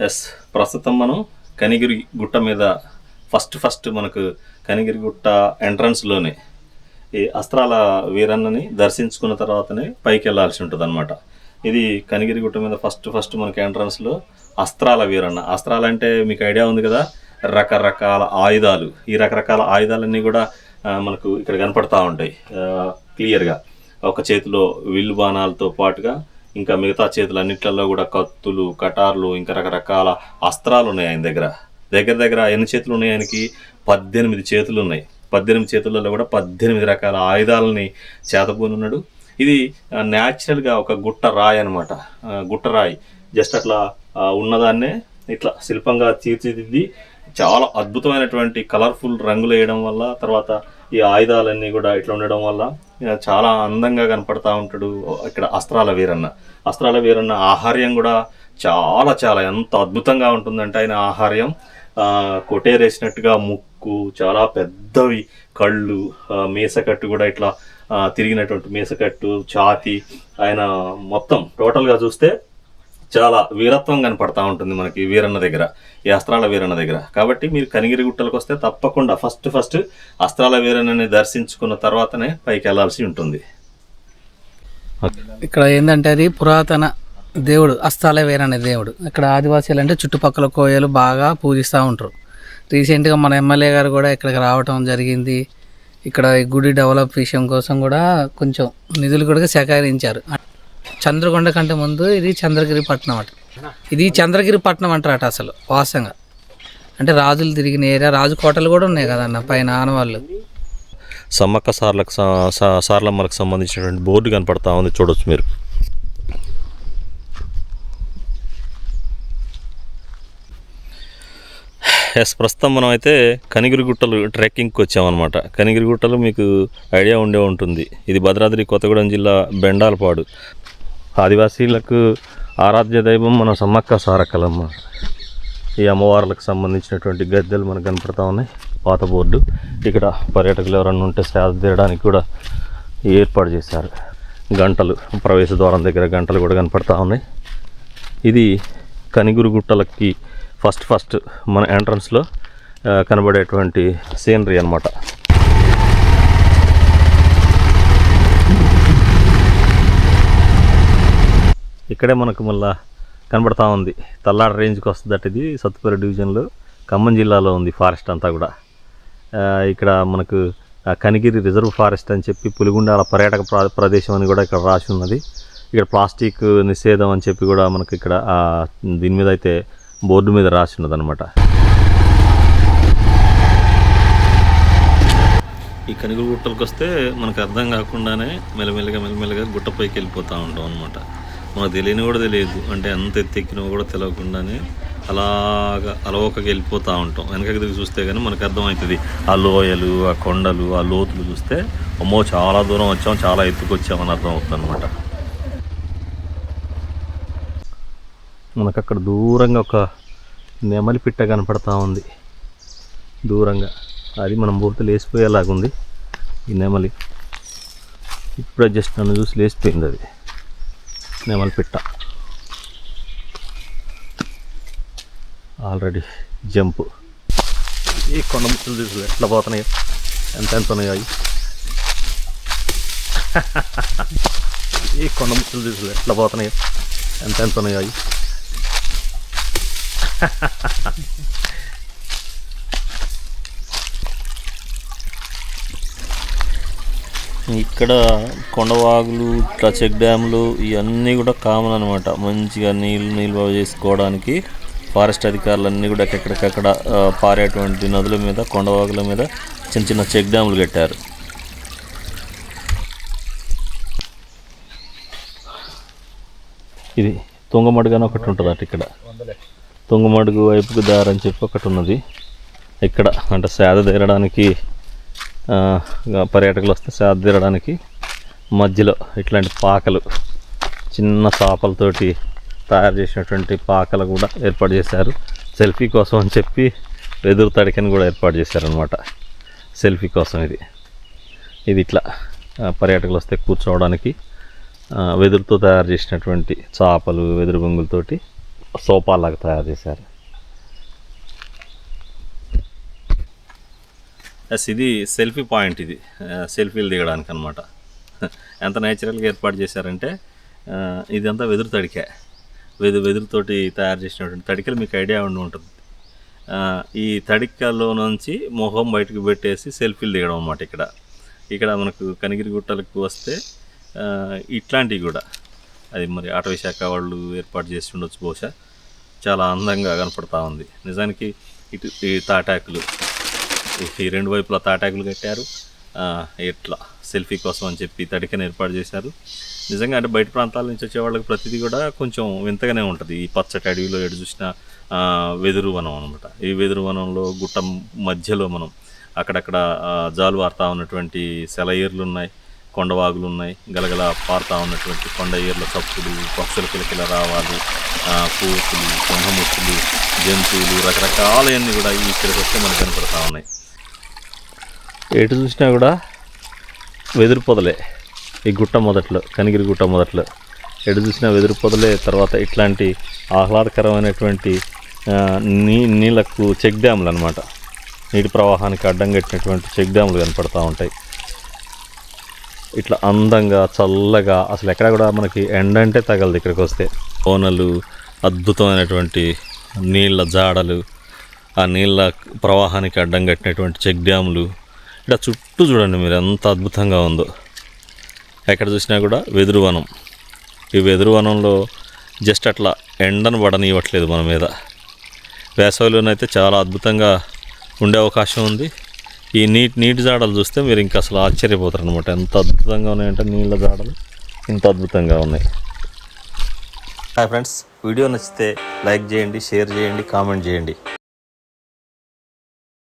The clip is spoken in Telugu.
ఎస్. ప్రస్తుతం మనం కనిగిరి గుట్ట మీద ఫస్ట్ ఫస్ట్ మనకు కనిగిరి గుట్ట ఎంట్రన్స్లోనే ఈ అస్త్రాల వీరన్నని దర్శించుకున్న తర్వాతనే పైకి వెళ్ళాల్సి ఉంటుంది అనమాట ఇది కనిగిరి గుట్ట మీద ఫస్ట్ ఫస్ట్ మనకి ఎంట్రన్స్లో అస్త్రాల వీరన్న. అస్త్రాలు అంటే మీకు ఐడియా ఉంది కదా? రకరకాల ఆయుధాలు. ఈ రకరకాల ఆయుధాలన్నీ కూడా మనకు ఇక్కడ కనపడతా ఉంటాయి. క్లియర్గా ఒక చేతిలో విల్లు బాణాలతో పాటుగా ఇంకా మిగతా చేతులన్నిట్లలో కూడా కత్తులు కటార్లు ఇంకా రకరకాల అస్త్రాలు ఉన్నాయి ఆయన దగ్గర. దగ్గర దగ్గర ఎన్ని చేతులు ఉన్నాయి ఆయనకి? పద్దెనిమిది చేతులు ఉన్నాయి. పద్దెనిమిది చేతులలో కూడా పద్దెనిమిది రకాల ఆయుధాలని చేతపోని ఉన్నాడు. ఇది న్యాచురల్గా ఒక గుట్ట రాయి అనమాట గుట్ట రాయి. జస్ట్ అట్లా ఉన్నదాన్నే ఇట్లా శిల్పంగా తీర్చిదిద్ది చాలా అద్భుతమైనటువంటి కలర్ఫుల్ రంగులు వేయడం వల్ల తర్వాత ఈ ఆయుధాలన్నీ కూడా ఇట్లా ఉండడం వల్ల చాలా అందంగా కనపడతా ఉంటాడు. ఇక్కడ అస్త్రాల వీరన్న. అస్త్రాల వీరన్న ఆహార్యం కూడా చాలా చాలా ఎంత అద్భుతంగా ఉంటుందంటే ఆయన ఆహార్యం. కొటేరేసినట్టుగా ముక్కు చాలా పెద్దవి కళ్ళు మీసకట్టు కూడా ఇట్లా తిరిగినటువంటి మీసకట్టు ఛాతి ఆయన మొత్తం టోటల్గా చూస్తే చాలా వీరత్వం కనపడతా ఉంటుంది మనకి వీరన్న దగ్గర ఈ అస్త్రాల వీరన్న దగ్గర. కాబట్టి మీరు కనిగిరి గుట్టలకు వస్తే తప్పకుండా ఫస్ట్ ఫస్ట్ అస్త్రాల వీరన్నని దర్శించుకున్న తర్వాతనే పైకి వెళ్ళాల్సి ఉంటుంది. ఇక్కడ ఏంటంటే అది పురాతన దేవుడు అస్తాల వీరన్న దేవుడు. ఇక్కడ ఆదివాసీలు అంటే చుట్టుపక్కల కోయలు బాగా పూజిస్తూ ఉంటారు. రీసెంట్గా మన ఎమ్మెల్యే గారు కూడా ఇక్కడికి రావటం జరిగింది. ఇక్కడ ఈ గుడి డెవలప్ విషయం కోసం కూడా కొంచెం నిధులు కూడా సేకరించారు. చంద్రకొండ కంటే ముందు ఇది చంద్రగిరి పట్టణం అట. ఇది చంద్రగిరి పట్టణం అంటారట అసలు వాస్తవంగా అంటే రాజులు తిరిగిన ఏరియా రాజు కోటలు కూడా ఉన్నాయి కదన్న పైన ఆనవాళ్ళు. సమ్మక్క సార్లకు సార్లమ్మలకు సంబంధించినటువంటి బోర్డు కనపడతా ఉంది చూడొచ్చు మీరు. ఎస్ ప్రస్తుతం మనం అయితే కనిగిరిగుట్టలు ట్రెక్కింగ్కి వచ్చామన్నమాట. కనిగిరిగుట్టలు మీకు ఐడియా ఉండే ఉంటుంది. ఇది భద్రాద్రి కొత్తగూడెం జిల్లా బెండాలపాడు. ఆదివాసీలకు ఆరాధ్య దైవం మన సమ్మక్క సారక్కలమ్మ. ఈ అమ్మవార్లకు సంబంధించినటువంటి గద్దెలు మనకు కనపడతా ఉన్నాయి. పాత బోర్డు. ఇక్కడ పర్యాటకులు ఎవరన్నా ఉంటే సేద తీయడానికి కూడా ఏర్పాటు చేశారు. గంటలు ప్రవేశ ద్వారం దగ్గర గంటలు కూడా కనపడతా ఉన్నాయి. ఇది కనిగురు గుట్టలకి ఫస్ట్ ఫస్ట్ మన ఎంట్రన్స్లో కనబడేటువంటి సీనరీ అన్నమాట. ఇక్కడే మనకు మళ్ళా కనబడతా ఉంది. తల్లాడ రేంజ్కి వస్తుందట ఇది సత్తుపేట డివిజన్లో. ఖమ్మం జిల్లాలో ఉంది ఫారెస్ట్ అంతా కూడా. ఇక్కడ మనకు కనిగిరి రిజర్వ్ ఫారెస్ట్ అని చెప్పి పులిగుండాల పర్యాటక ప్రదేశం అని కూడా ఇక్కడ రాసి ఉన్నది. ఇక్కడ ప్లాస్టిక్ నిషేధం అని చెప్పి కూడా మనకు ఇక్కడ దీని మీద అయితే బోర్డు మీద రాసి ఉన్నదనమాట ఈ కనిగిరి గుట్టలకు వస్తే మనకు అర్థం కాకుండానే మెల్లమెల్లగా మెల్లమెల్లగా గుట్టపైకి వెళ్ళిపోతూ ఉంటాం అనమాట మనకు తెలియని కూడా తెలియదు. అంటే ఎంత ఎత్తెక్కినా కూడా తెలియకుండానే అలాగా అలవోకకి వెళ్ళిపోతూ ఉంటాం. వెనకకి దిగి చూస్తే కానీ మనకు అర్థమవుతుంది. ఆ లోయలు ఆ కొండలు ఆ లోతులు చూస్తే అమ్మో చాలా దూరం వచ్చాం చాలా ఎత్తుకు వచ్చామని అర్థం అవుతుంది అనమాట మనకు అక్కడ దూరంగా ఒక నెమలి పిట్ట కనపడతా ఉంది. దూరంగా. అది మనం పోతే లేచిపోయేలాగుంది ఈ నెమలి. ఇప్పుడే జస్ట్ నన్ను చూసి లేచిపోయింది అది. నెమలిపిట్ట ఆల్రెడీ జంప్ ఈ కొండ ముక్కలు చూసి ఎట్లా పోతున్నాయో. ఎంత ఎంత ఉన్నాయో అవి. ఈ కొండ ముక్కలు చూసి ఎట్లా పోతున్నాయో. ఎంత ఎంత ఉన్నాయో అవి. ఇక్కడ కొండవాగులు ఇట్లా చెక్ డ్యాములు ఇవన్నీ కూడా కామన్ అనమాట మంచిగా నీళ్ళు నిల్వ చేసుకోవడానికి ఫారెస్ట్ అధికారులు అన్నీ కూడా ఎక్కడికక్కడ పారేటువంటి నదుల మీద కొండవాగుల మీద చిన్న చిన్న చెక్ డ్యాములు కట్టారు. ఇది తుంగమడుగు అని ఒకటి ఉంటుంది అటు ఇక్కడ. తుంగమడుగు వైపుకు దారని చెప్పి ఒకటి ఉన్నది. ఇక్కడ అంటే సేద తీరడానికి పర్యాటకులు వస్తే సేద తీరడానికి మధ్యలో ఇట్లాంటి పాకలు చిన్న చేపలతోటి తయారు చేసినటువంటి పాకలు కూడా ఏర్పాటు చేశారు. సెల్ఫీ కోసం అని చెప్పి వెదురు తడికని కూడా ఏర్పాటు చేశారనమాట సెల్ఫీ కోసం ఇది. ఇది ఇట్లా పర్యాటకులు వస్తే కూర్చోవడానికి వెదురుతో తయారు చేసినటువంటి చేపలు వెదురు బొంగులతోటి సోఫాలాగా తయారు చేశారు. ఎస్ ఇది సెల్ఫీ పాయింట్ ఇది. Uh, సెల్ఫీలు దిగడానికి అనమాట ఎంత నేచురల్గా ఏర్పాటు చేశారంటే uh, ఇదంతా వెదురు తడికే. వెదు వెదురుతోటి తయారు చేసినటువంటి తడికలు మీకు ఐడియా ఉండి ఉంటుంది. Uh, ఈ తడికలో నుంచి మొహం బయటకు పెట్టేసి సెల్ఫీలు దిగడం అన్నమాట ఇక్కడ. ఇక్కడ మనకు కనిగిరి గుట్టలకు వస్తే ఇట్లాంటివి కూడా. అది మరి అటవీ శాఖ వాళ్ళు ఏర్పాటు చేసి ఉండొచ్చు బహుశా. చాలా అందంగా కనపడతా ఉంది. నిజానికి ఇటు ఈ తాటాకులు ఈ రెండు వైపులా తాటాకులు కట్టారు. ఇట్లా సెల్ఫీ కోసం అని చెప్పి తడికని ఏర్పాటు చేశారు. నిజంగా అంటే బయట ప్రాంతాల నుంచి వచ్చే వాళ్ళకి ప్రతిదీ కూడా కొంచెం వింతగానే ఉంటుంది. ఈ పచ్చటి అడవిలో ఎడు చూసిన వెదురు వనం అనమాట ఈ వెదురు వనంలో గుట్ట మధ్యలో మనం అక్కడక్కడ జాలు వారుతా ఉన్నటువంటి సెలయేర్లు ఉన్నాయి కొండవాగులు ఉన్నాయి గలగల పారుతా ఉన్నటువంటి కొండ ఏర్ల చప్పులు పక్షుల కిలకిల రావాలి ఆ, కోతులు జంతువులు రకరకాలవన్నీ కూడా ఇక్కడికి వస్తే మనకు కనపడతా ఉన్నాయి. ఎటు చూసినా కూడా వెదురు పొదలే. ఈ గుట్ట మొదట్లో కనిగిరి గుట్ట మొదట్లో. ఎటు చూసినా వెదురు పొదలే తర్వాత ఇట్లాంటి ఆహ్లాదకరమైనటువంటి నీ నీళ్ళకు చెక్ డ్యాములు అనమాట నీటి ప్రవాహానికి అడ్డం కట్టినటువంటి చెక్ డ్యాములు కనపడతా ఉంటాయి. ఇట్లా అందంగా చల్లగా అసలు ఎక్కడ కూడా మనకి ఎండ అంటే తగలదు ఇక్కడికి వస్తే. కోనలు అద్భుతమైనటువంటి నీళ్ళ జాడలు ఆ నీళ్ళ ప్రవాహానికి అడ్డం కట్టినటువంటి చెక్ డ్యాములు ఇట్లా చుట్టూ చూడండి మీరు ఎంత అద్భుతంగా ఉందో. ఎక్కడ చూసినా కూడా వెదురు వనం. ఈ వెదురు వనంలో జస్ట్ అట్లా ఎండను పడనివ్వట్లేదు మన మీద. వేసవిలోనైతే చాలా అద్భుతంగా ఉండే అవకాశం ఉంది. ఈ నీటి నీటి జాడలు చూస్తే మీరు ఇంకా అసలు ఆశ్చర్యపోతారు అనమాట ఎంత అద్భుతంగా ఉన్నాయంటే నీళ్ళ జాడలు ఇంత అద్భుతంగా ఉన్నాయి. హాయ్ ఫ్రెండ్స్ వీడియో నచ్చితే లైక్ చేయండి షేర్ చేయండి కామెంట్ చేయండి.